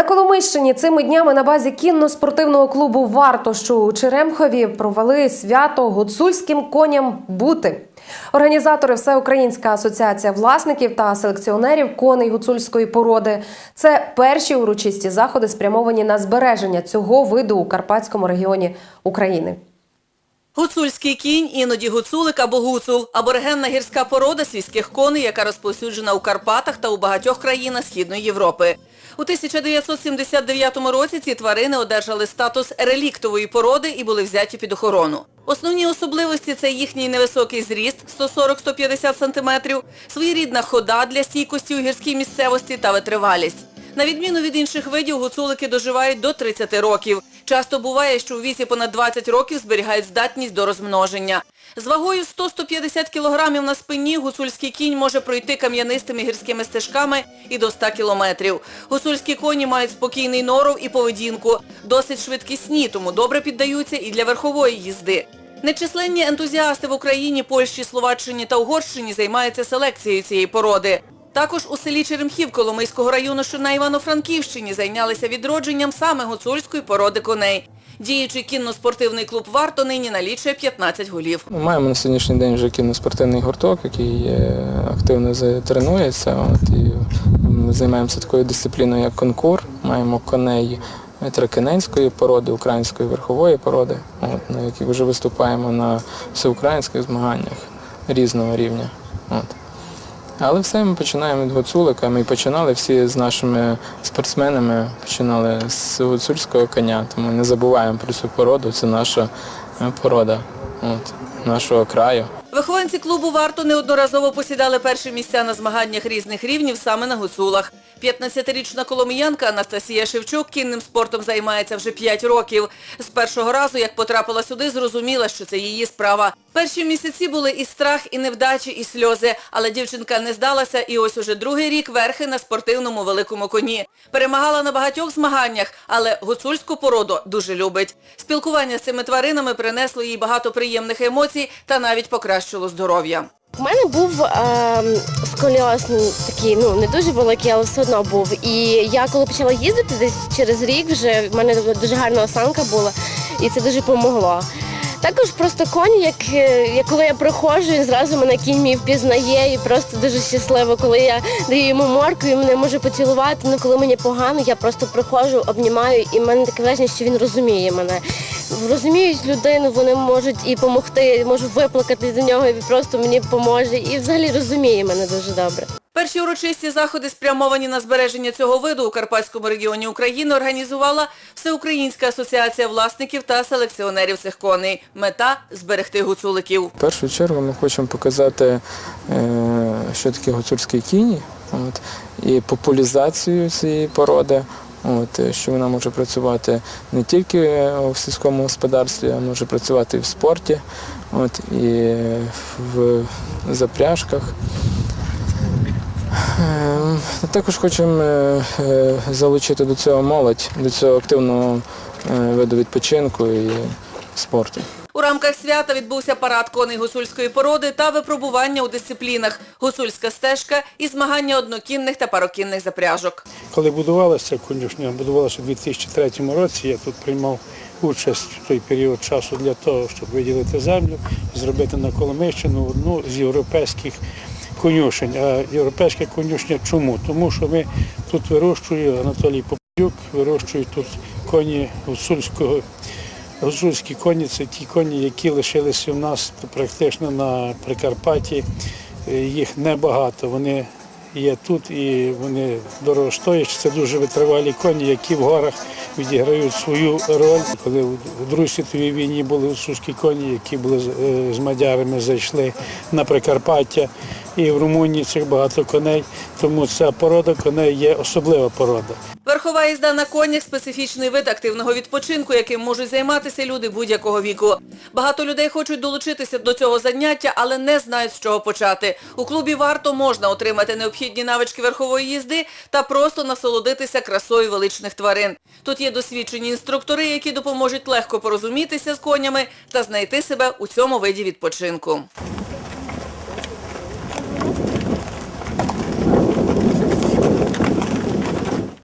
На Коломийщині цими днями на базі кінно-спортивного клубу Варто, що у Черемхові провели свято гуцульським коням бути. Організатори Всеукраїнська асоціація власників та селекціонерів коней гуцульської породи. Це перші урочисті заходи, спрямовані на збереження цього виду у Карпатському регіоні України. Гуцульський кінь, іноді гуцулик або гуцул – аборигенна гірська порода свійських коней, яка розповсюджена у Карпатах та у багатьох країнах Східної Європи. У 1979 році ці тварини одержали статус реліктової породи і були взяті під охорону. Основні особливості – це їхній невисокий зріст – 140-150 см, своєрідна хода для стійкості у гірській місцевості та витривалість. На відміну від інших видів, гуцулики доживають до 30 років. Часто буває, що у віці понад 20 років зберігають здатність до розмноження. З вагою 100-150 кілограмів на спині гуцульський кінь може пройти кам'янистими гірськими стежками і до 100 кілометрів. Гуцульські коні мають спокійний норов і поведінку, досить швидкісні, тому добре піддаються і для верхової їзди. Нечисленні ентузіасти в Україні, Польщі, Словаччині та Угорщині займаються селекцією цієї породи. Також у селі Черемхів Коломийського району, що на Івано-Франківщині, зайнялися відродженням саме гуцульської породи коней. Діючий кінно-спортивний клуб «Варто» нині налічує 15 голів. Ми маємо на сьогоднішній день вже кіноспортивний гурток, який активно тренується. От, і ми займаємося такою дисципліною, як конкур. Маємо коней тракененської породи, української верхової породи, от, на яких вже виступаємо на всеукраїнських змаганнях різного рівня. От. Але все ми починаємо від гуцулика. Ми починали всі з нашими спортсменами, починали з гуцульського коня, тому не забуваємо про цю породу, це наша е, порода от, нашого краю. Вихованці клубу «Варто» неодноразово посідали перші місця на змаганнях різних рівнів саме на гуцулах. 15-річна коломиянка Анастасія Шевчук кінним спортом займається вже 5 років. З першого разу, як потрапила сюди, зрозуміла, що це її справа. Перші місяці були і страх, і невдачі, і сльози. Але дівчинка не здалася і ось уже другий рік верхи на спортивному великому коні. Перемагала на багатьох змаганнях, але гуцульську породу дуже любить. Спілкування з цими тваринами принесло їй багато приємних емоцій та навіть покращило здоров'я. У мене був е, сколіоз ну, такий, ну не дуже великий, але все одно був. І я коли почала їздити, десь через рік вже в мене дуже гарна осанка була, і це дуже допомогло. Також просто коні, як, е, як коли я приходжу, він зразу мене кінь мій впізнає і просто дуже щасливо, коли я даю йому морку, і мене може поцілувати. Ну коли мені погано, я просто приходжу, обнімаю, і в мене таке враження, що він розуміє мене. Розуміють людину, вони можуть і допомогти, можу виплакати за нього, і просто мені поможе. І взагалі розуміє мене дуже добре. Перші урочисті заходи, спрямовані на збереження цього виду у Карпатському регіоні України, організувала Всеукраїнська асоціація власників та селекціонерів цих коней. Мета – зберегти гуцуликів. В першу чергу ми хочемо показати, е, що таке гуцульські кіні, і популяризацію цієї породи. Що вона може працювати не тільки в сільському господарстві, а може працювати і в спорті, і в запряжках. Е, Також хочемо е, е, залучити до цього молодь, до цього активного е, виду відпочинку і спорту. У рамках свята відбувся парад коней гуцульської породи та випробування у дисциплінах «Гуцульська стежка» і змагання однокінних та парокінних запряжок. Коли будувалася конюшня, будувалася у 2003 році, я тут приймав участь в той період часу для того, щоб виділити землю, зробити на Коломийщину одну з європейських конюшень. А європейська конюшня чому? Тому що ми тут вирощує Анатолій Попюк, вирощує тут коні гуцульського. Гуцульські коні це ті коні, які лишилися в нас практично на Прикарпатті. Е, Їх небагато. Вони є тут і вони дорогостоячі. Це дуже витривалі коні, які в горах відіграють свою роль. Коли у Другій світовій війні були гуцульські коні, які були е, з мадярами, зайшли на Прикарпаття. І в Румунії цих багато коней, тому ця порода коней є особлива порода. Верхова їзда на конях – специфічний вид активного відпочинку, яким можуть займатися люди будь-якого віку. Багато людей хочуть долучитися до цього заняття, але не знають, з чого почати. У клубі «Варто» можна отримати необхідні навички верхової їзди та просто насолодитися красою величних тварин. Тут є досвідчені інструктори, які допоможуть легко порозумітися з конями та знайти себе у цьому виді відпочинку.